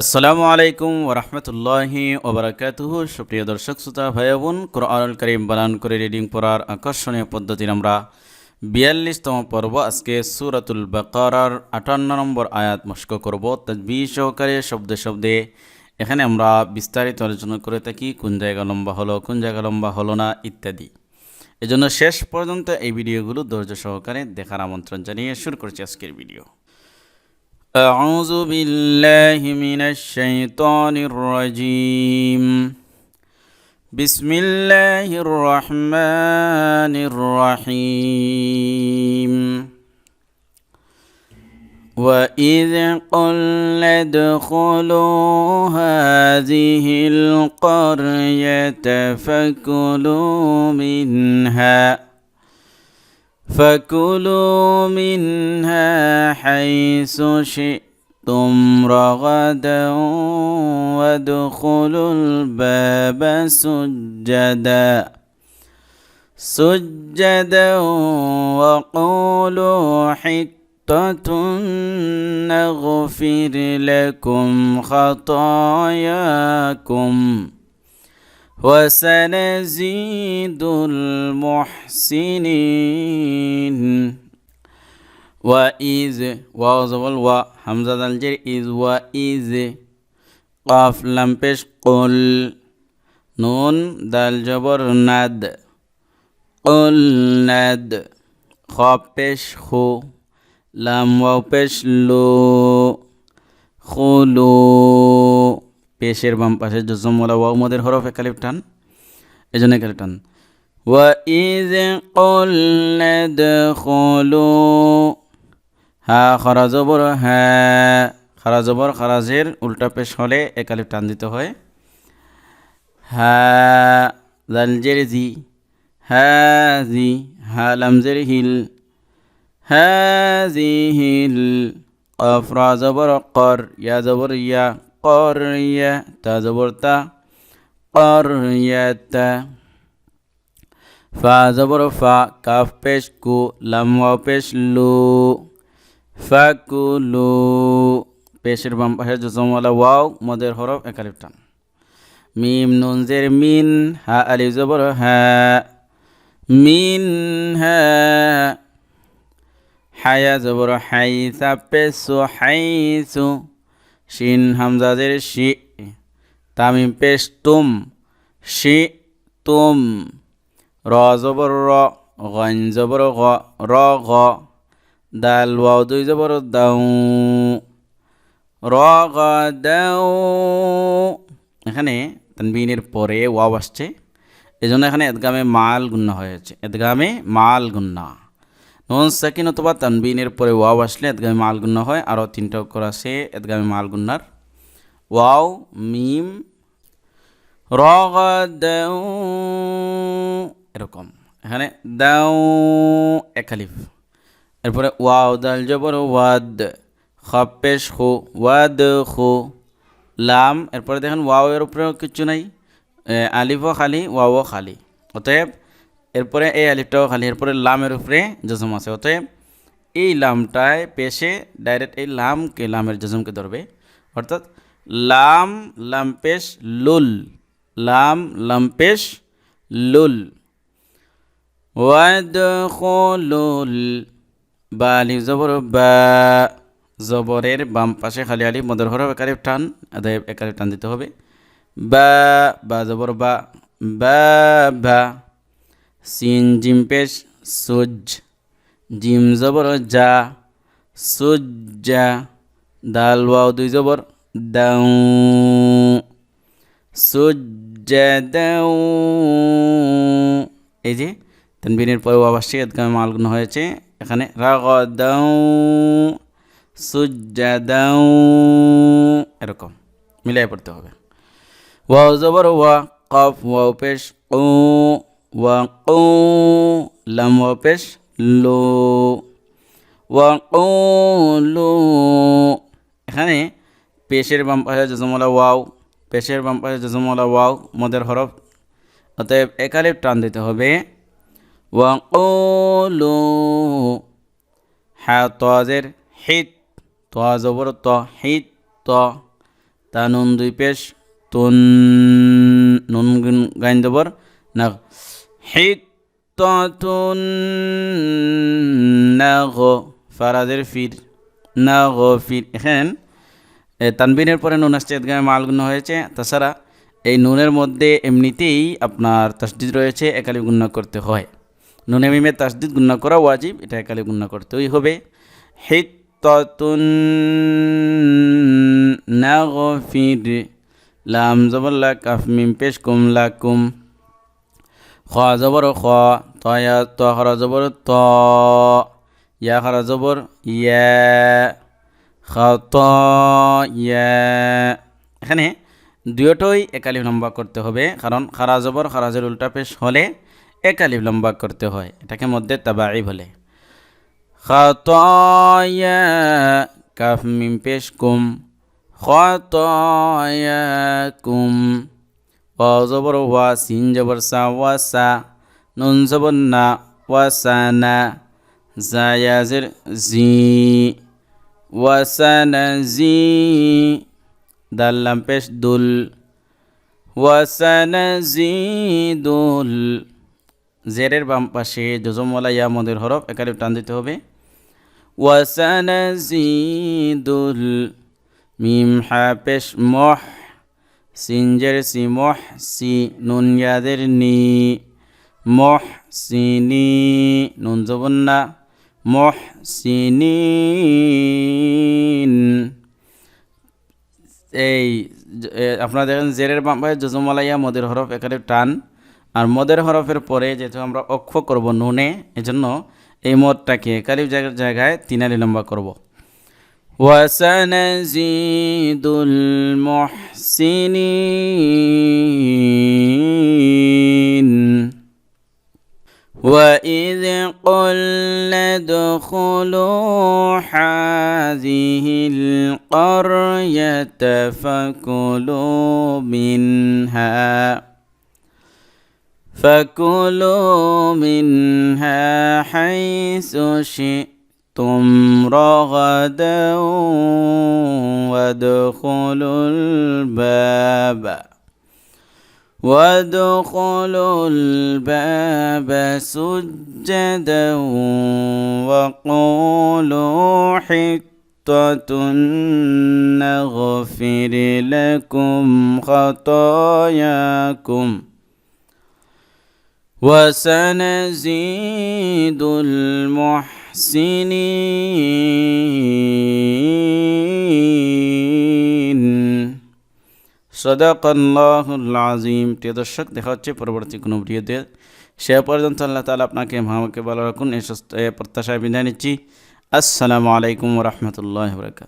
আসসালামু আলাইকুম ওরহমতুল্লাহি ওবরাকাতুহ সুপ্রিয় দর্শক, শ্রোতা ভাই বোন কোরআনুল করিম বানান করে রিডিং পড়ার আকর্ষণীয় পদ্ধতির আমরা বিয়াল্লিশতম পর্ব আজকে সুরাতুল বাকারার আটান্ন নম্বর আয়াত মস্ক করব। তজবি সহকারে, শব্দে শব্দে। এখানে আমরা বিস্তারিত আলোচনা করে থাকি, কোন জায়গা লম্বা হলো, কোন জায়গা লম্বা হলো না, ইত্যাদি। এজন্য শেষ পর্যন্ত এই ভিডিওগুলো ধৈর্য সহকারে দেখার আমন্ত্রণ জানিয়ে শুরু করছি আজকের ভিডিও। أعوذ بالله من الشيطان الرجيم. بسم الله الرحمن الرحيم. وإذ قلنا ادخلوا هذه القرية فكلوا منها فكلوا منها حيث شئتم رغدا وادخلوا الباب سجدا. سجدا وقولوا حطة نغفر لكم خطاياكم. وسنزيد المحسنين. وإذ واو زبل و حمزة الجر إذ وإذ قاف لم پیش قل نون دل جبر ند قل ند خواب پیش خو لم واو پیش لو خلو পেশের বাম পাশে জজমওয়ালা ওয়াও মদের হরফ একালিপ টান এই জন্য একালিপ টান وإذ قلنا ادخلوا হা খরা জবর হ্যাঁ খরা জবর খরাজের উল্টা পেশ হলে একালিপ টান দিতে হয় হ্যাঁ জালজের জি হ্যাঁ জি হা লামজের হিল হ্যাঁ জি হিল অফরা জবর কর ইয়া জবর ইয়া قرية تزبرتا قرية فا زبر فا كاف পেশ কু লাম ওয়াও পেশ লু ফাকুলু পেশের বাম পাশে জজমওয়ালা ওয়াও মদের হরফ একালিফ টান মিম নুন জের মিন হা আলিফ জবর হা মিন হা হায়া জবর হাইসা পেসু হাইসু শিন হামজাদের শি, তামিম পেশ তুম, শি তুম, র জবর র গন জবর গ, র গ, দাল ওয়াও দুই জবর দাউ, র গ দাউ। এখানে তানবিনের পরে ওয়াও আসছে। এই জন্য এখানে এদগামে মাল গুন্না হয়েছে। এদগামে মাল গুন্না। নুন সাকিন অথবা তানবিনের পরে ওয়াও আসলে এদগামে মাল গুন্না হয়, আরও তিনটা অক্ষর আছে, এদগামে মাল গুন্নার ওয়াও, মিম এরকম। এখানে দাউ একালিফ এরপরে ওয়াও, দাল জবর, ওয়াদ খপেশ খু, ওয়াদ, খু, লাম। এরপরে দেখেন ওয়াও এর উপরেও কিছু নাই আলিফও খালি ওয়াও খালি। অতএব এরপরে এই আলিফটাও খালি, এরপরে লামের উপরে জজম আছে। অতএব এই লামটায় পেশে ডাইরেক্ট এই লামকে, লামের জজমকে ধরবে। অর্থাৎ লাম লাম পেশ লুল। লাম লাম পেশ লুল। ওয়াদখুলুল বা আলিফ জবর বা, জবরের বাম পাশে খালি আলি মদর হরফ একালিফ টান একালিফ টান দিতে হবে। বা বা জবর বা বা বা। সিন জিম পেশ সুজ জিম জবর, যা সুজ্জা দাল ওয়াও দুই জবর, দাউ সুজ্জাদাউ এই যে তানবিনের পরে ওয়াও আসছে এদগামে মালগুন হয়েছে, এখানে রাগদাউ সুজ্জাদাউ এরকম মিলাই পড়তে হবে। ওয়াও জবর, ওয়া, কফ, ওয়াও, পেশ ও ওয়াকু লাম ওয়া পেশ লো ওয়াকুলু। এখানে পেশের বাম পাশে জজমলা ওয়াও, পেশের বাম পাশে জজমলা ওয়াও, মদের হরফ। অতএব একালিপ টান দিতে হবে। ওয়াকুলু। হ্যাঁ তজের হিত। ত জবর ত হিত ত। তা নুন দুই পেশ, তুন, নুন গাইন দেবর না ফারাদের ফির না গো ফির এখানে তানবিনের পরে নুন আসছে গায়ে মালগুণ হয়েছে। তাছাড়া এই নুনের মধ্যে এমনিতেই আপনার তসদিদ রয়েছে, একালি গুণ্য করতে হয়। নুনে মিমে তসদিদ গুণ্য করা ওয়াজিব, এটা একালি গুণ্য করতেই হবে। হিত্তুন না ফির, লাম জবল্লা কাফ মিম কুম লাকুম। খ খ তয়া ত জবর ত ইয়া জবর ইয়া খত ইয়া। এখানে দুয়োটাই একালিফ লম্বা করতে হবে, কারণ খারা জবর খারাজের উল্টা পেশ হলে একালিফ লম্বা করতে হয়, এটাকে মধ্যে তাবাই বলে খতয়া কাফ মিম পেশ কুম খতয়া কুম। ওয়াও জবর ওয়া সিন না জায়াজের জি ওয়াসানা জি দাল্লাম পেশ দুল ওয়াসানা জি দুল জেরের বাম পাশে জজমওয়ালা ইয়া মদের হরফ একারে টান দিতে হবে ওয়াসানা জি দুল মিম হা পেশ মহ সিনজের সি মহ সি নুন ইয়াদের নি মহ সিনি নুন জবন্না মহসিনিন এই জ- এ, আপনারা দেখেন জেরের বাম্পায় জজমালাইয়া মদের হরফ এখানে টান আর মদের হরফের পরে যেহেতু আমরা অক্ষ করব নুনে এজন্য এই মদটাকে কারিব জায়গায় তিনারি লম্বা করব। وسنزيد المحسنين. وإذ قلنا ادخلوا هذه القرية فكلوا منها فكلوا منها حيث شئتم. رغدا وادخلوا الباب وادخلوا الباب سجدا وقولوا حطة نغفر لكم خطاياكم وسنزيد المحسنين সদাকল্লাহুল আজিম প্রিয় দর্শক, দেখা হচ্ছে পরবর্তী কোনো ভিডিওতে। সে পর্যন্ত আল্লাহ তালা আপনাকে মামাকে ভালো রাখুন এ প্রত্যাশায় বিদায় নিচ্ছি। আসসালামু আলাইকুম রহমতুল্লাহ বরকাত